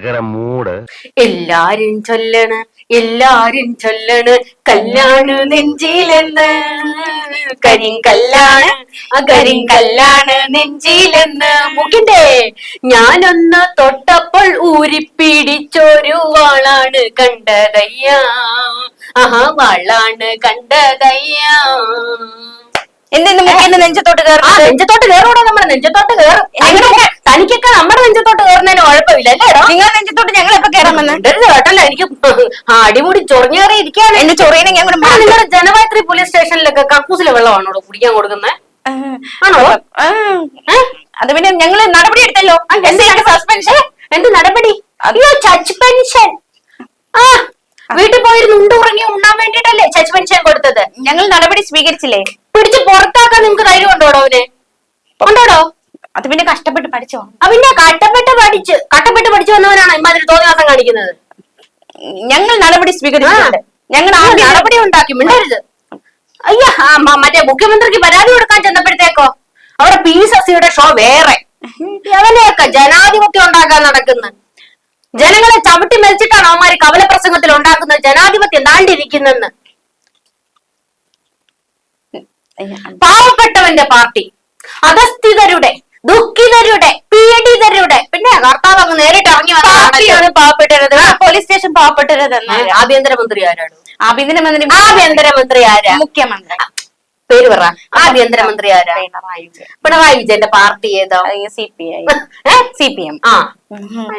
കിടക്കണ മൂട്. എല്ലാരും ചൊല്ലണ് എല്ലാരും ചൊല്ലണ് കല്യാണ് നെഞ്ചിലെന്ന്. കരിങ്കല്ലാണ് കരിം കരിങ്കല്ലാണ് നെഞ്ചിലെന്ന്. മുകിന്റെ ഞാനൊന്ന് തൊട്ടപ്പോൾ ഊരിപ്പിടിച്ചൊരു വാളാണ് കണ്ടതയ്യ. ആഹാ വാളാണ് കണ്ടതയ്യ. എന്തെന്ന് മുഖ്യന്റെ നെഞ്ചത്തോട്ട് ആ കയറുന്നത് നെഞ്ചത്തോട്ട് കയറൂടെ നമ്മുടെ നെഞ്ചത്തോട്ട് കയറും തനിക്കൊക്കെ നമ്മുടെ നെഞ്ചത്തോട്ട് കയറുന്നതിന് കുഴപ്പമില്ല അല്ലേടോ നിങ്ങൾ നെഞ്ചത്തോട്ട് ഞങ്ങൾ എപ്പോ കയറാമെന്ന് മിണ്ടരുത് കേട്ടല്ലോ എനിക്ക് ആ അടിമുടി ചൊറിഞ്ഞു കയറി ഇരിക്കുകയാണ്. എന്റെ ചൊറിയനെ ഞാൻ കൂടെ ആ, നിങ്ങളുടെ ജനവായത്രി പോലീസ് സ്റ്റേഷനിലൊക്കെ കക്കൂസിലെ വെള്ളമാണോ കുടിക്കാൻ കൊടുക്കുന്നത് ആണോ? ആ, അത് പിന്നെ ഞങ്ങൾ നടപടി എടുത്തല്ലോ. സസ്പെൻഷൻ എന്ത് നടപടി? അയ്യോ ചച്ച് പെൻഷൻ. ആ വീട്ടിൽ പോയിരുന്ന് ഉണ്ടുറങ്ങി ഉണ്ണാൻ വേണ്ടിട്ടല്ലേ ചച്ച് പെൻഷൻ കൊടുത്തത്? ഞങ്ങൾ നടപടി സ്വീകരിച്ചില്ലേ? പിടിച്ച് പുറത്താക്കാൻ നിങ്ങൾക്ക് ധൈര്യം ഉണ്ടോടോ അവന്? ഉണ്ടോടോ? അത് പിന്നെ കഷ്ടപ്പെട്ട് പഠിച്ചോ? അവന്റെ കട്ടപ്പെട്ട് പഠിച്ച് കട്ടപ്പെട്ട് പഠിച്ചു വന്നവനാണ് ഇമാതിരി തോന്നിയാസം കാണിക്കുന്നത്. ഞങ്ങൾ നടപടി സ്വീകരിച്ചിട്ടുണ്ട്. ഞങ്ങൾ ആ നടപടി ഉണ്ടാക്കി മിണ്ടരുത്. അയ്യാ ആ, മറ്റേ മുഖ്യമന്ത്രിക്ക് പരാതി കൊടുക്കാൻ ചെന്നപ്പോഴത്തേക്കോ അവിടെ പി ശശിയുടെ ഷോ വേറെ. അവനെയൊക്കെ ജനാധിപത്യം ഉണ്ടാക്കാൻ നടക്കുന്നു. ജനങ്ങളെ ചവിട്ടി മരിച്ചിട്ടാണ് അവന്മാര് കവല പ്രസംഗത്തിൽ ഉണ്ടാക്കുന്നത് ജനാധിപത്യം താണ്ടിരിക്കുന്നെന്ന്. പാവപ്പെട്ടവന്റെ പാർട്ടി അധസ്ഥിതരുടെ ദുഃഖിതരുടെ പീഡിതരുടെ പിന്നെ കർത്താവ് അങ്ങ് നേരിട്ട് ഇറങ്ങി പാർട്ടിയാണ് പാവപ്പെട്ടരുത് പോലീസ് സ്റ്റേഷൻ പാവപ്പെട്ടരുത് എന്നാണ് ആഭ്യന്തരമന്ത്രി ആരാണ് ആഭ്യന്തരമന്ത്രി ആഭ്യന്തരമന്ത്രി ആരാ? മുഖ്യമന്ത്രി. പേര് പറ. ആഭ്യന്തരമന്ത്രി ആരാ? പിണറായി വിജയന്റെ പാർട്ടി ഏതോ? C P I? C P M. ആ.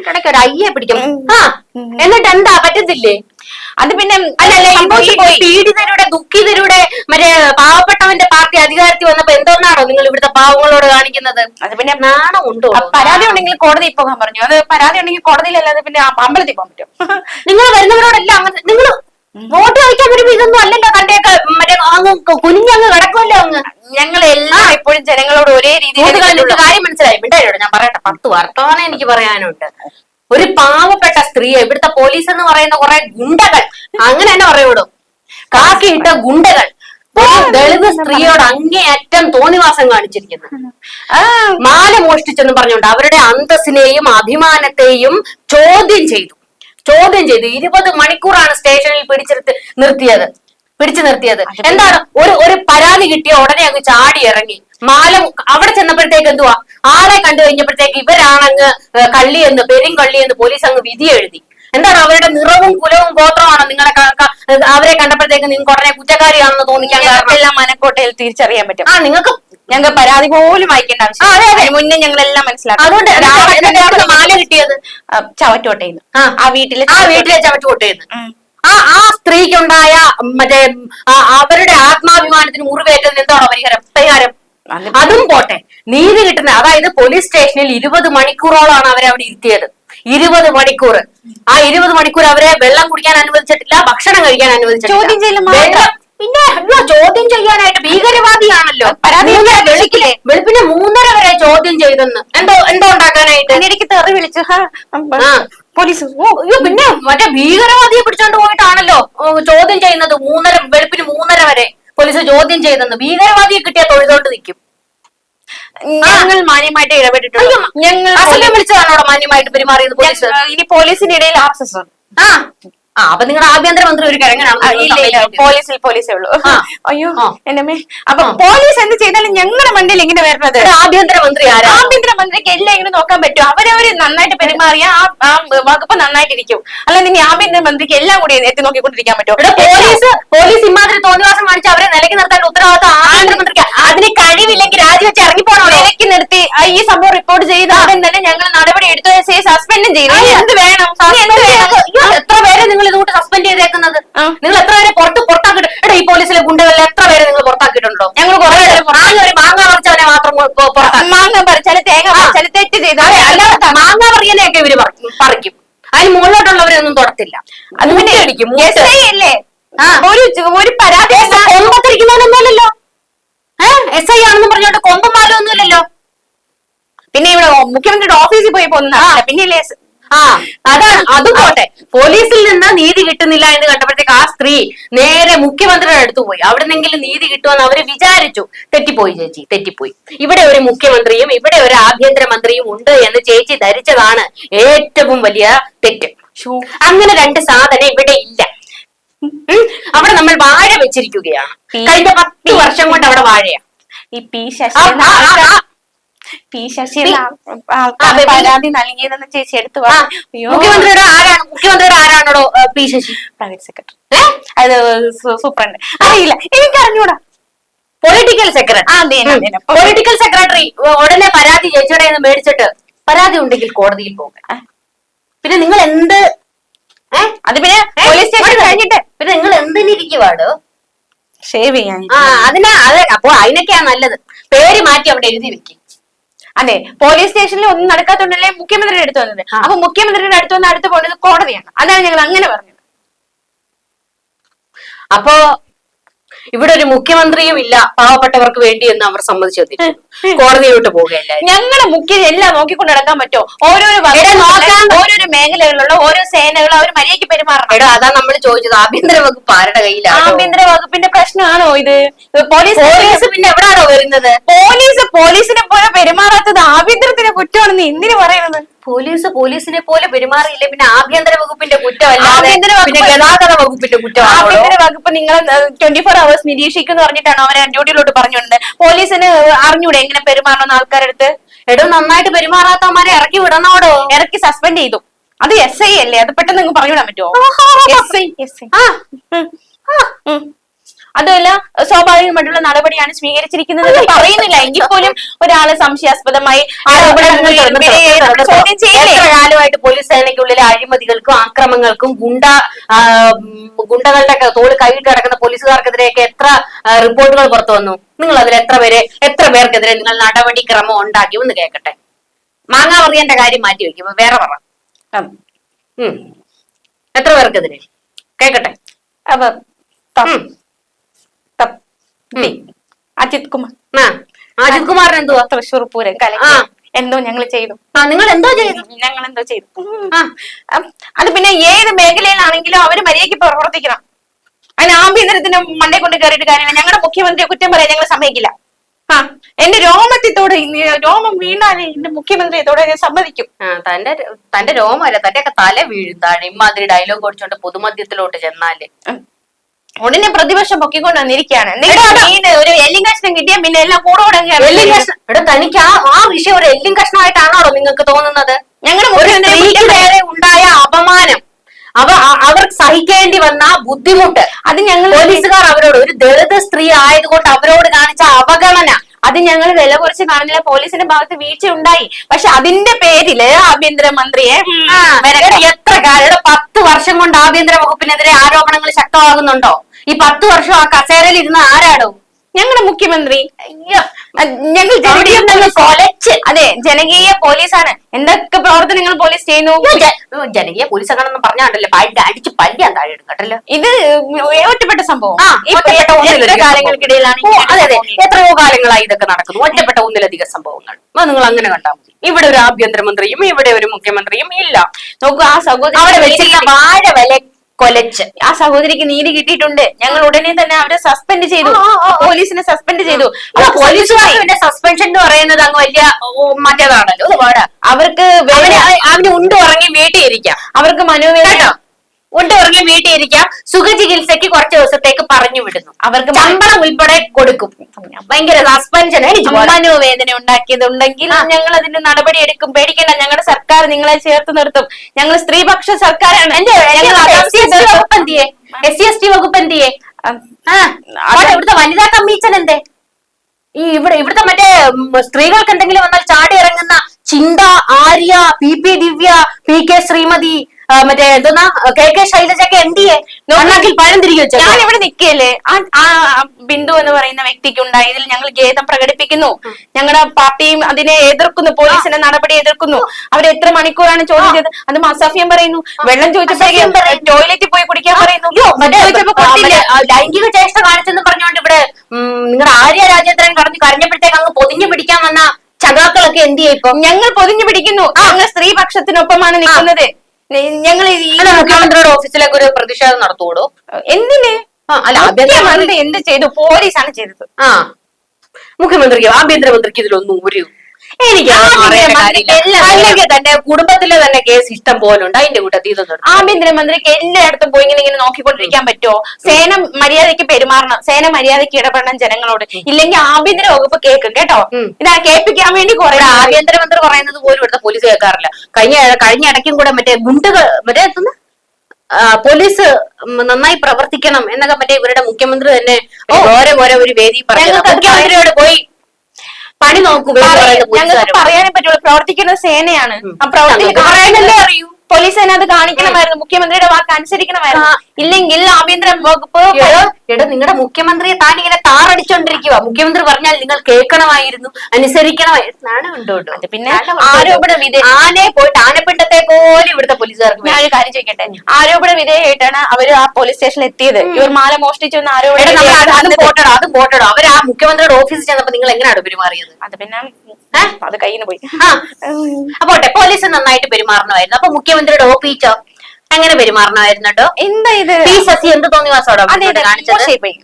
ഇടയ്ക്ക് ഒരു അയ്യെ പിടിക്കും. ആ എന്നിട്ട് എന്താ? പറ്റത്തില്ലേ? അത് പിന്നെ പീഡിതരുടെ ദുഃഖിതരുടെ മറ്റേ പാവപ്പെട്ടവന്റെ പാർട്ടി അധികാരത്തിൽ വന്നപ്പോ എന്തോന്നാണോ നിങ്ങൾ ഇവിടുത്തെ പാവങ്ങളോട് കാണിക്കുന്നത്? അത് പിന്നെ നാണം ഉണ്ടോ? പരാതി ഉണ്ടെങ്കിൽ കോടതി പോകാൻ പറഞ്ഞു. അത് പരാതി ഉണ്ടെങ്കിൽ കോടതിയിലല്ലാതെ പിന്നെ അമ്പലത്തിൽ പോകാൻ പറ്റും. നിങ്ങൾ വരുന്നവരോടല്ല അങ്ങനെ നിങ്ങൾ വോട്ട് ചോദിക്കാൻ വരുമ്പോ ഇതൊന്നും അല്ലല്ലോ തന്റെയൊക്കെ മറ്റേ അങ്ങ് കുനിഞ്ഞങ്ങ് കിടക്കുമല്ലോ അങ്ങ്. ഞങ്ങൾ എല്ലാം എപ്പോഴും ജനങ്ങളോട് ഒരേ രീതിയിൽ കാര്യം മനസ്സിലായി. മിണ്ടായിട്ടോ ഞാൻ പറയട്ടെ പത്ത് വർത്തമാനം എനിക്ക് പറയാനുണ്ട്. ഒരു പാവപ്പെട്ട സ്ത്രീയെ ഇവിടുത്തെ പോലീസ് എന്ന് പറയുന്ന കുറെ ഗുണ്ടകൾ. അങ്ങനെ തന്നെ പറയൂടും കാക്കിയിട്ട ഗുണ്ടകൾ. ദളിത് സ്ത്രീയോട് അങ്ങേയറ്റം തോന്നിവാസം കാണിച്ചിരിക്കുന്നു. മാല മോഷ്ടിച്ചെന്ന് പറഞ്ഞുകൊണ്ട് അവരുടെ അന്തസ്സിനെയും അഭിമാനത്തെയും ചോദ്യം ചെയ്തു. ചോദ്യം ചെയ്തു. ഇരുപത് മണിക്കൂറാണ് സ്റ്റേഷനിൽ പിടിച്ചെടുത്ത് നിർത്തിയത്. പിടിച്ചു നിർത്തിയത്. എന്താണ്? ഒരു ഒരു പരാതി കിട്ടിയ ഉടനെ അങ്ങ് ചാടി ഇറങ്ങി മാല അവിടെ ചെന്നപ്പോഴത്തേക്ക് എന്തുവാ? ആളെ കണ്ടു കഴിഞ്ഞപ്പോഴത്തേക്ക് ഇവരാണങ്ങ് കള്ളി എന്ന് പെരും കള്ളി എന്ന് പോലീസ് അങ്ങ് വിധി എഴുതി. എന്താണ് അവരുടെ നിറവും കുലവും ഗോത്രമാണോ നിങ്ങളെ അവരെ കണ്ടപ്പോഴത്തേക്ക് നിങ്ങൾക്ക് ഉടനെ കുറ്റക്കാരിയാണെന്ന് തോന്നിക്കാൻ ഞങ്ങൾക്കെല്ലാം മനക്കോട്ടയിൽ തിരിച്ചറിയാൻ പറ്റും. ആ നിങ്ങൾക്ക് ഞങ്ങൾ പരാതി പോലും വായിക്കേണ്ട ആവശ്യം മുന്നേ ഞങ്ങൾ എല്ലാം മനസ്സിലാക്കും. അതുകൊണ്ട് മാല കിട്ടിയത്? ചവറ്റോട്ടയിൽ ആ. വീട്ടിലെ ആ വീട്ടിലെ ചവറ്റോട്ടയിൽ കൊട്ടേന്ന് ആ ആ സ്ത്രീക്കുണ്ടായ മറ്റേ അവരുടെ ആത്മാഭിമാനത്തിന് മുറിവേറ്റത് എന്താണോ പരിഹാരം? പരിഹാരം. അത് പോട്ടെ. നീതി കിട്ടുന്ന അതായത് പോലീസ് സ്റ്റേഷനിൽ ഇരുപത് മണിക്കൂറോളാണ് അവരെ അവിടെ ഇരുത്തിയത്. ഇരുപത് മണിക്കൂർ. ആ ഇരുപത് മണിക്കൂർ അവരെ വെള്ളം കുടിക്കാൻ അനുവദിച്ചിട്ടില്ല ഭക്ഷണം കഴിക്കാൻ അനുവദിച്ചിട്ടില്ല. പിന്നെ ചോദ്യം ചെയ്യാനായിട്ട് ഭീകരവാദിയാണല്ലോ. മൂന്നര വെളുപ്പിന് മൂന്നര വരെ ചോദ്യം ചെയ്തെന്ന്. എന്തോ എന്തോ ഉണ്ടാക്കാനായിട്ട്? അതിനിടയ്ക്ക് തെറി വിളിച്ചു പോലീസ് പിന്നെ മറ്റേ ഭീകരവാദിയെ പിടിച്ചോണ്ട് പോയിട്ടാണല്ലോ ചോദ്യം ചെയ്യുന്നത് മൂന്നര വെളുപ്പിന് മൂന്നര വരെ. പോലീസ് ചോദ്യം ചെയ്തെന്ന്. ഭീകരവാദിയെ കിട്ടിയ തൊഴുതോട്ട് നിൽക്കും ഞങ്ങൾ മാന്യമായിട്ട് ഇടപെട്ടിട്ടുണ്ട് ഞങ്ങൾ അസലം വിളിച്ചതാണോ മാന്യമായിട്ട് പെരുമാറിയത് പോലീസ്? പോലീസിന്റെ ഇനി പോലീസിനിടയിൽ ആക്സസ് ഉണ്ട്. ആ. ആ അപ്പൊ നിങ്ങളുടെ ആഭ്യന്തരമന്ത്രി ഒരു കിഴങ്ങനാണ് പോലീസിൽ പോലീസേ ഉള്ളൂ. അയ്യോ എന്നെ അപ്പൊ പോലീസ് എന്ത് ചെയ്താലും ഞങ്ങളുടെ മണ്ടിയിൽ ഇങ്ങനെ വരുന്നത് ആഭ്യന്തരമന്ത്രി ആഭ്യന്തരമന്ത്രിക്ക് എല്ലാം ഇങ്ങനെ നോക്കാൻ പറ്റും അവരവര് നന്നായിട്ട് പെരുമാറിയ ആ വകുപ്പ് നന്നായിട്ടിരിക്കും. അല്ലാതെ ഇനി ആഭ്യന്തരമന്ത്രിക്ക് എല്ലാം കൂടി എത്തി നോക്കിക്കൊണ്ടിരിക്കാൻ പറ്റും പോലീസ് പോലീസ് ഇമാതിരി തോന്നിവാസം കാണിച്ച് അവരെ നിലയ്ക്ക് നിർത്താൻ ഉത്തരവാദിത്തം ആഭ്യന്തരമന്ത്രി കഴിവില്ലെങ്കിൽ ഇറങ്ങി പോണോ. നിലയ്ക്ക് നിർത്തി. ഈ സംഭവം റിപ്പോർട്ട് ചെയ്ത ഉടൻ തന്നെ ഞങ്ങൾ നടപടി എടുത്തു. സസ്പെൻഡും ചെയ്തു. എന്ത് വേണം? എത്ര പേരെ നിങ്ങൾ ഇതുകൊണ്ട് സസ്പെൻഡ് ചെയ്തേക്കുന്നത്? നിങ്ങൾ എത്ര പേരെ പുറത്ത് പുറത്താക്കിട്ട് എടാ ഈ പോലീസിലെ ഗുണ്ടകളിൽ എത്ര പേരെ നിങ്ങൾ പുറത്താക്കിയിട്ടുണ്ടോ? ഞങ്ങൾ കുറെ ആകെ ഒരു മാങ്ങ പറിച്ചവനെ മാത്രം മാങ്ങ പറിച്ചാൽ തേങ്ങ പറിച്ചാൽ തെറ്റ് ചെയ്തു അല്ലാതെ മാങ്ങ പറിയനെയൊക്കെ ഇവർ പറി- പറിക്കും. അതിന് മുകളിലോട്ടുള്ളവരൊന്നും തുടത്തില്ല. അത് പിന്നെ അടിക്കും ഒരു ഒരു പരാതി കൊമ്പത്തിരിക്കുന്നവനൊന്നുമല്ലല്ലോ എസ് ഐ ആണെന്ന് പറഞ്ഞോണ്ട് കൊമ്പും മാലും ഒന്നുമില്ലല്ലോ പിന്നെ ഇവിടെ മുഖ്യമന്ത്രിയുടെ ഓഫീസിൽ പോയി പോകുന്ന പിന്നെ ആ അതാണ്. അതും പോട്ടെ. പോലീസിൽ നിന്ന് നീതി കിട്ടുന്നില്ല എന്ന് കണ്ടപ്പോഴത്തേക്ക് ആ സ്ത്രീ നേരെ മുഖ്യമന്ത്രിയുടെ അടുത്ത് പോയി. അവിടെ നിന്നെങ്കിലും നീതി കിട്ടുമെന്ന് അവർ വിചാരിച്ചു. തെറ്റിപ്പോയി ചേച്ചി. തെറ്റിപ്പോയി. ഇവിടെ ഒരു മുഖ്യമന്ത്രിയും ഇവിടെ ഒരു ആഭ്യന്തരമന്ത്രിയും ഉണ്ട് എന്ന് ചേച്ചി ധരിച്ചതാണ് ഏറ്റവും വലിയ തെറ്റ്. അങ്ങനെ രണ്ട് സാധനം ഇവിടെ ഇല്ല. അവിടെ നമ്മൾ വാഴ വെച്ചിരിക്കുകയാണ്. കഴിഞ്ഞ പത്ത് വർഷം കൊണ്ട് അവിടെ വാഴയാണ് ഈ പി ശശി ആ, എന്ന ആൾക്കാർ- പി ശശി എന്ന ആൾക്കാർ പരാതി നൽകിയതെന്ന് ചേച്ചി എടുത്തു പറഞ്ഞു. അയ്യോ. മുഖ്യമന്ത്രിയുടെ ആരാണ്? മുഖ്യമന്ത്രിയുടെ ആരാണോ പി ശശി? Private secretary? അത് സൂപ്രണ്ട്. അറിയില്ല. എനിക്ക് അറിഞ്ഞൂടാ പൊളിറ്റിക്കൽ സെക്രട്ടറി. പൊളിറ്റിക്കൽ സെക്രട്ടറി ഉടനെ പരാതി ചേച്ചിയുടെ നിന്ന് മേടിച്ചിട്ട് പരാതി ഉണ്ടെങ്കിൽ കോടതിയിൽ പോകുക പിന്നെ നിങ്ങൾ എന്ത്? അത് പിന്നെ? പോലീസ് സ്റ്റേഷൻ കഴിഞ്ഞിട്ട് പിന്നെ നിങ്ങൾ എന്തിനിരിക്കുവാടോ? ഷേവ് ചെയ്യാൻ ആ അതിനാ അതെ അപ്പൊ അതിനൊക്കെയാ നല്ലത്. പേര് മാറ്റി അവിടെ എഴുതി വെക്കും. അതെ പോലീസ് സ്റ്റേഷനിൽ ഒന്നും നടക്കാത്തോണ്ടല്ലേ മുഖ്യമന്ത്രിയുടെ അടുത്ത് വന്നത്. അപ്പൊ മുഖ്യമന്ത്രിയുടെ അടുത്ത് വന്ന് അടുത്ത് പോണത് കോടതിയാണ്. അതാണ് ഞങ്ങൾ അങ്ങനെ പറഞ്ഞത്. അപ്പോ ഇവിടെ ഒരു മുഖ്യമന്ത്രിയും ഇല്ല പാവപ്പെട്ടവർക്ക് വേണ്ടി എന്ന് അവർ സമ്മതിച്ചു കോടതിയിലോട്ട് പോകുകയല്ല ഞങ്ങളെ മുഖ്യ എല്ലാം നോക്കിക്കൊണ്ട് നടക്കാൻ പറ്റുമോ? ഓരോരോ ഓരോരോ മേഖലകളിലുള്ള ഓരോ സേനകൾ അവർ മര്യാദയ്ക്ക് പെരുമാറണം. എടാ അതാ നമ്മൾ ചോദിച്ചത്. ആഭ്യന്തര വകുപ്പ് ആരുടെ കയ്യിലാണ്? ആഭ്യന്തര വകുപ്പിന്റെ പ്രശ്നമാണോ ഇത്? പോലീസ് പോലീസ് പിന്നെ എവിടെയാണോ വരുന്നത്? പോലീസ് പോലീസിനെ പോലെ പെരുമാറാത്തത് ആഭ്യന്തരത്തിന്റെ കുറ്റമാണെന്ന് എന്തിനു പറയുന്നത് പോലീസ് പോലീസിനെ പോലെ പെരുമാറിയില്ലേ? പിന്നെ ആഭ്യന്തര വകുപ്പിന്റെ കുറ്റമല്ല ആഭ്യന്തര വകുപ്പ് പിന്നെ ഗതാഗത വകുപ്പിന്റെ കുറ്റം ആഭ്യന്തര വകുപ്പ് നിങ്ങൾ ട്വന്റി ഫോർ അവേഴ്സ് നിരീക്ഷിക്കുന്നു പറഞ്ഞിട്ടാണ് അവരെ ഡ്യൂട്ടിയിലോട്ട് പറഞ്ഞിട്ടുണ്ട് പോലീസിന് അറിഞ്ഞൂടെ എങ്ങനെ പെരുമാറണം ആൾക്കാരെടുത്ത്? എടോ നന്നായിട്ട് പെരുമാറാത്തമാരെ ഇറക്കി വിടണോടോ? ഇറക്കി സസ്പെൻഡ് ചെയ്തു. അത് എസ് ഐ അല്ലേ? അത് പെട്ടെന്ന് പറഞ്ഞു വിടാൻ പറ്റുമോ എസ് ഐ എസ് ഐ ആ. അതുമല്ല സ്വാഭാവികമായിട്ടുള്ള നടപടിയാണ് സ്വീകരിച്ചിരിക്കുന്നത് എന്ന് പറയുന്നില്ല. എങ്കിൽ പോലും ഒരാളെ സംശയാസ്പദമായി. ചോദ്യം ചെയ്യില്ലേ? കാലമായിട്ട് പോലീസ് സേനയ്ക്കുള്ളിലെ അഴിമതികൾക്കും ആക്രമങ്ങൾക്കും ഗുണ്ട ഗുണ്ടകളുടെ തോൾ കൈയിട്ട് കിടക്കുന്ന പോലീസുകാർക്കെതിരെയൊക്കെ എത്ര റിപ്പോർട്ടുകൾ പുറത്തു വന്നു? നിങ്ങൾ അതിൽ എത്ര പേരെ എത്ര പേർക്കെതിരെ നിങ്ങൾ നടപടിക്രമം ഉണ്ടാക്കി? എന്ന് കേൾക്കട്ടെ മാങ്ങാ പറയേണ്ട കാര്യം മാറ്റി വെക്കും. വേറെ പറ. എത്ര പേർക്കെതിരെ? കേൾക്കട്ടെ അപ്പൊ ത- ഉം. ത- ഉം. ടി. അജിത് കുമാർ. ആ. അജിത് കുമാറിന് എന്തുവാ? തൃശ്ശൂർ പൂരം കല എന്തോ ഞങ്ങൾ ചെയ്തു. ആ നിങ്ങൾ എന്തോ ചെയ്തു. ഞങ്ങൾ എന്തോ ചെയ്തു അത് പിന്നെ ഏത് മേഖലയിലാണെങ്കിലും അവർ മര്യാദയ്ക്ക് പ്രവർത്തിക്കണം. അതിന് ആഭ്യന്തരത്തിന് മണ്ടേ കൊണ്ട് കയറിയിട്ട് കാര്യമില്ല. ഞങ്ങളുടെ മുഖ്യമന്ത്രിയെ കുറ്റം പറയാൻ ഞങ്ങൾ സമ്മതിക്കില്ല. ആ. എന്റെ രോമത്തിത്തോടെ രോമം വീണാലേ എന്റെ മുഖ്യമന്ത്രിയത്തോടെ ഞാൻ സമ്മതിക്കും. തന്റെ തന്റെ രോമല്ല തന്റെ ഒക്കെ തല വീഴും. താഴെ ഇമാതിരി ഡയലോഗ് ഓടിച്ചോണ്ട് പൊതുമധ്യത്തിലോട്ട് ചെന്നാൽ. ഉടനെ പ്രതിപക്ഷം പൊക്കിക്കൊണ്ട് വന്നിരിക്കുകയാണ് ഒരു എല്ലും കഷ്ണം കിട്ടിയാൽ പിന്നെ എല്ലാം കൂടെ കൂടെ എല്ലും കഷ്ണം എടാ തനിക്ക് ആ ആ വിഷയം ഒരു എല്ലും കഷ്ണമായിട്ടാണോ നിങ്ങൾക്ക് തോന്നുന്നത്? ഞങ്ങളുടെ നേരെ ഉണ്ടായ അപമാനം. അവ അവർക്ക് അവർ സഹിക്കേണ്ടി വന്ന ബുദ്ധിമുട്ട്. അത് ഞങ്ങൾ പോലീസുകാർ അവരോട് ഒരു ദളിത് സ്ത്രീ ആയതുകൊണ്ട് അവരോട് കാണിച്ച അവഗണന. അത് ഞങ്ങൾ വില കുറച്ച് കാണുന്നില്ല. പോലീസിന്റെ ഭാഗത്ത് വീഴ്ച ഉണ്ടായി. പക്ഷെ അതിന്റെ പേരിൽ ആഭ്യന്തരമന്ത്രിയെ എത്ര കാലം പത്ത് വർഷം കൊണ്ട് ആഭ്യന്തര വകുപ്പിനെതിരെ ആരോപണങ്ങൾ ശക്തമാകുന്നുണ്ടോ? ഈ പത്ത് വർഷം ആ കസേരയിൽ ഇരുന്ന് ആരാടോ? ഞങ്ങളുടെ മുഖ്യമന്ത്രി. ഞങ്ങൾ കൊലച്ച് അതെ ജനകീയ പോലീസാണ്. എന്തൊക്കെ പ്രവർത്തനങ്ങൾ പോലീസ് ചെയ്യുന്നു? ജനകീയ പോലീസ് അങ്ങനെ പറഞ്ഞാണ്ടല്ലോ അടിച്ച് പല്ലി ഞാൻ താഴെ എടുക്കട്ടല്ലോ ഇത് ഒറ്റപ്പെട്ട സംഭവം. എത്ര കാലങ്ങൾക്കിടയിലാണ് അതെ അതെ. എത്രയോ കാലങ്ങളായി ഇതൊക്കെ നടക്കുന്നു. ഒറ്റപ്പെട്ട ഒന്നിലധികം സംഭവങ്ങൾ. നിങ്ങൾ അങ്ങനെ കണ്ടാൽ മതി. ഇവിടെ ഒരു ആഭ്യന്തരമന്ത്രിയും ഇവിടെ ഒരു മുഖ്യമന്ത്രിയും ഇല്ല. നോക്കൂ ആ സഹോദരി വാഴ വില കൊലച്ച്. ആ സഹോദരിക്ക് നീതി കിട്ടിയിട്ടുണ്ട്. ഞങ്ങൾ ഉടനെ തന്നെ അവരെ സസ്പെൻഡ് ചെയ്തു. പോലീസിനെ സസ്പെൻഡ് ചെയ്തു. പോലീസുകാരുടെ സസ്പെൻഷൻ എന്ന് പറയുന്നത് അങ്ങ് വലിയ മറ്റേതാണല്ലോ. അവർക്ക് അവന് ഉണ്ട് ഉറങ്ങി വീട്ടിൽ ഇരിക്കാം അവർക്ക് മനോവേദന കേട്ടോ ഉണ്ട് ഉറങ്ങി വീട്ടിൽ ഇരിക്കാം സുഖചികിത്സയ്ക്ക് കുറച്ച് ദിവസത്തേക്ക് പറഞ്ഞു വിടുന്നു. അവർക്ക് ശമ്പളം ഉൾപ്പെടെ കൊടുക്കും. ഭയങ്കര സസ്പെൻഷൻ മനോവേദന ഉണ്ടാക്കിയതുണ്ടെങ്കിൽ ഞങ്ങൾ അതിന് നടപടി എടുക്കും. പേടിക്കേണ്ട. ഞങ്ങളുടെ സർക്കാർ നിങ്ങളെ ചേർത്ത് നിർത്തും. ഞങ്ങൾ സ്ത്രീപക്ഷ സർക്കാരാണ്. എസ് സി എസ് ടി വകുപ്പ് എന്തിയെ? ഇവിടുത്തെ വനിതാ കമ്മീഷൻ എന്തേ? ഈ ഇവിടെ ഇവിടുത്തെ മറ്റേ സ്ത്രീകൾക്ക് എന്തെങ്കിലും വന്നാൽ ചാടി ഇറങ്ങുന്ന ചിന്ത Arya P P Divya P K Sreemathi മറ്റേ എന്തോന്നാ കെ കെ ശൈലജൊക്കെ ഡി നോക്കാക്കിൽ പഴം തിരികെ വെച്ചു ഞാൻ ഇവിടെ നിൽക്കുകയല്ലേ ആ ബിന്ദു എന്ന് പറയുന്ന വ്യക്തിക്ക് ഉണ്ടായതിൽ ഞങ്ങൾ ഖേദം പ്രകടിപ്പിക്കുന്നു. ഞങ്ങളുടെ പാർട്ടിയും അതിനെ എതിർക്കുന്നു പോലീസിന്റെ നടപടി എതിർക്കുന്നു. അവർ എത്ര മണിക്കൂറാണ് ചോദ്യം ചെയ്തത് അത് മസാഫിയം പറയുന്നു വെള്ളം ചോദിച്ചപ്പോഴേക്കും ടോയ്ലറ്റിൽ പോയി കുടിക്കാൻ പറയുന്നു. ലൈംഗിക ചേഷ്ട കാണിച്ചെന്ന് പറഞ്ഞുകൊണ്ട് ഇവിടെ നിങ്ങളുടെ ആര്യ രാജേന്ദ്രൻ കടഞ്ഞു കരഞ്ഞപ്പോഴത്തേക്ക് അങ്ങ് പൊതിഞ്ഞു പിടിക്കാൻ വന്ന ചകാക്കളൊക്കെ എന്തിയെ ഇപ്പൊ? ഞങ്ങൾ പൊതിഞ്ഞു പിടിക്കുന്നു. ഞങ്ങൾ സ്ത്രീപക്ഷത്തിനൊപ്പമാണ് നിൽക്കുന്നത്. ഞങ്ങൾ മുഖ്യമന്ത്രിയുടെ ഓഫീസിലേക്ക് ഒരു പ്രതിഷേധം നടത്തുകൂടോ എന്തിന്? എന്ത് ചെയ്തു? പോലീസാണ് ചെയ്തത്. ആ. മുഖ്യമന്ത്രിക്ക് ആഭ്യന്തരമന്ത്രിക്ക് ഇതിലൊന്നും ഒരു അല്ലെങ്കിൽ തന്നെ കുടുംബത്തിലെ തന്നെ കേസ് ഇഷ്ടം പോലെ ഉണ്ട് അതിന്റെ കൂട്ടത്തിൽ ഇതൊന്നും ആഭ്യന്തരമന്ത്രിക്ക് എല്ലായിടത്തും പോയി ഇങ്ങനെ ഇങ്ങനെ നോക്കിക്കൊണ്ടിരിക്കാൻ പറ്റുമോ? സേന മര്യാദയ്ക്ക് പെരുമാറണം. സേന മര്യാദയ്ക്ക് ഇടപെടണം ജനങ്ങളോട്. ഇല്ലെങ്കിൽ ആഭ്യന്തര വകുപ്പ് കേൾക്കും കേട്ടോ? ഇതാ കേൾപ്പിക്കാൻ വേണ്ടി കുറെ ആഭ്യന്തരമന്ത്രി പറയുന്നത് പോലും ഇവിടുത്തെ പോലീസ് കേൾക്കാറില്ല. കഴിഞ്ഞ കഴിഞ്ഞ ഇടയ്ക്കും കൂടെ മറ്റേ ഗുണ്ടുകൾ മറ്റേ പോലീസ് നന്നായി പ്രവർത്തിക്കണം എന്നൊക്കെ മറ്റേ ഇവരുടെ മുഖ്യമന്ത്രി തന്നെ ഓരോ ഓരോ ഒരു വേദി പറഞ്ഞു. മുഖ്യമന്ത്രിയോട് പോയി പണി നോക്കുക ഞങ്ങൾക്ക് പറയാനേ പറ്റുള്ളൂ. പ്രവർത്തിക്കുന്ന സേനയാണ്. ആ അറിയൂ. പോലീസ് സേന അത് കാണിക്കണമായിരുന്നു. മുഖ്യമന്ത്രിയുടെ വാക്ക് അനുസരിക്കണമായിരുന്നു. ഇല്ലെങ്കിൽ ആഭ്യന്തര വകുപ്പ് എടാ നിങ്ങളുടെ മുഖ്യമന്ത്രിയെ താൻ ഇങ്ങനെ താറടിച്ചോണ്ടിരിക്കുക മുഖ്യമന്ത്രി പറഞ്ഞാൽ നിങ്ങൾ കേൾക്കണമായിരുന്നു അനുസരിക്കണമായിരുന്നു? പിന്നെ? ആരോപണ വിധേയ ആനയെ പോയിട്ട് ആനപ്പിണ്ടത്തെ പോലെ ഇവിടുത്തെ പോലീസുകാർക്ക് ഞാൻ ഒരു കാര്യം ചോദിക്കട്ടെ? ആരോപണ വിധേയമായിട്ടാണ് അവർ ആ പോലീസ് സ്റ്റേഷനിൽ എത്തിയത് ഇവർ മാല മോഷ്ടിച്ചു എന്ന് ആരോപണ അത് പോട്ടടോ മുഖ്യമന്ത്രിയുടെ ഓഫീസിൽ ചെന്നപ്പോ നിങ്ങൾ എങ്ങനെയാണ് പെരുമാറിയത്? അത് പിന്നെ അത് കയ്യിൽ നിന്ന് പോയി. ആ. അപ്പോട്ടെ പോലീസ് നന്നായിട്ട് പെരുമാറണമായിരുന്നു. അപ്പൊ മുഖ്യമന്ത്രിയുടെ ഓഫീസോ എങ്ങനെ പെരുമാറണമായിരുന്നു കേട്ടോ എന്താ ഇത്? പി ശശി എന്ത് തോന്നിവാസോടോ കാണിച്ചത്? പോയി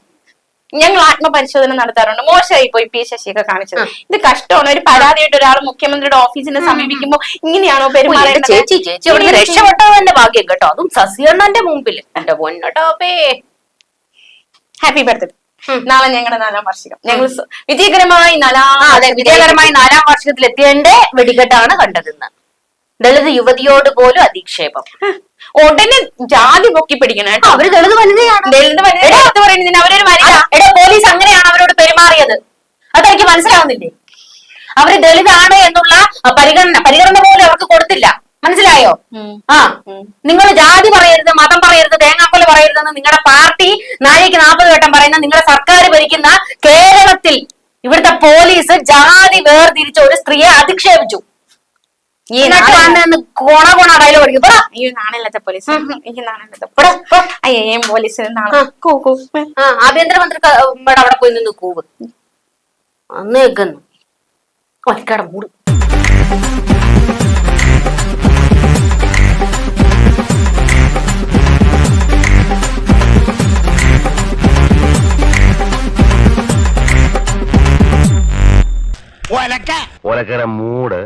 ഞങ്ങൾ ആത്മപരിശോധന നടത്താറുണ്ട്. മോശമായി പോയി പി ശശിയൊക്കെ കാണിച്ചത്. ഇത് കഷ്ടമാണ്. ഒരു പരാതിയായിട്ട് ഒരാൾ മുഖ്യമന്ത്രിയുടെ ഓഫീസിനെ സമീപിക്കുമ്പോ ഇങ്ങനെയാണോ പെരുമാറേണ്ടത്? ചേച്ചി ചേച്ചി അവിടെ രക്ഷപ്പെട്ടതിന്റെ ഭാഗ്യം കേട്ടോ. അതും സസിയണ്ണന്റെ മുമ്പിൽ എന്റെ പൊന്നോട്ടോ ഹാപ്പി ബർത്ത്ഡേ. നാളെ ഞങ്ങളുടെ നാലാം വാർഷികം. ഞങ്ങൾ വിജയകരമായി നാലാം അതെ വിജയകരമായി നാലാം വാർഷികത്തിൽ എത്തിയതിന്റെ വെടിക്കെട്ടാണ് കണ്ടതെന്ന്. ദളിത് യുവതിയോട് പോലും അധിക്ഷേപം. ഉടനെ ജാതി പൊക്കി പിടിക്കണം കേട്ടോ. അവർ ദളിത് വനിതയാണ്? ദളിത് വനിത പറയുന്നതിന് അവരൊരു വനിത. എടാ പോലീസ് അങ്ങനെയാണ് അവരോട് പെരുമാറിയത്. അതെനിക്ക് മനസ്സിലാവുന്നില്ലേ? അവർ ദളിതാണ് എന്നുള്ള പരിഗണന പരിഗണന പോലും അവർക്ക് കൊടുത്തില്ല. മനസ്സിലായോ? ആ. നിങ്ങൾ ജാതി പറയരുത് മതം പറയരുത് തേങ്ങാക്കൊല പറയരുതെന്ന് നിങ്ങളുടെ പാർട്ടി നാളേക്ക് നാൽപ്പത് വട്ടം പറയുന്ന നിങ്ങളുടെ സർക്കാർ ഭരിക്കുന്ന കേരളത്തിൽ ഇവിടുത്തെ പോലീസ് ജാതി വേർതിരിച്ച ഒരു സ്ത്രീയെ അധിക്ഷേപിച്ചു. കോണ കോണ ഡയലോഗ് പറ. അയ്യോ നാണല്ലാത്ത പോലീസ്. എനിക്ക് പോ. അയ്യേ പോലീസ്. ആഭ്യന്തരമന്ത്രി അവിടെ പോയി നിന്ന് കൂവ്. അന്ന് കേക്കുന്നു ഒറ്റക്കട മൂട് ഒലക്കര മൂട്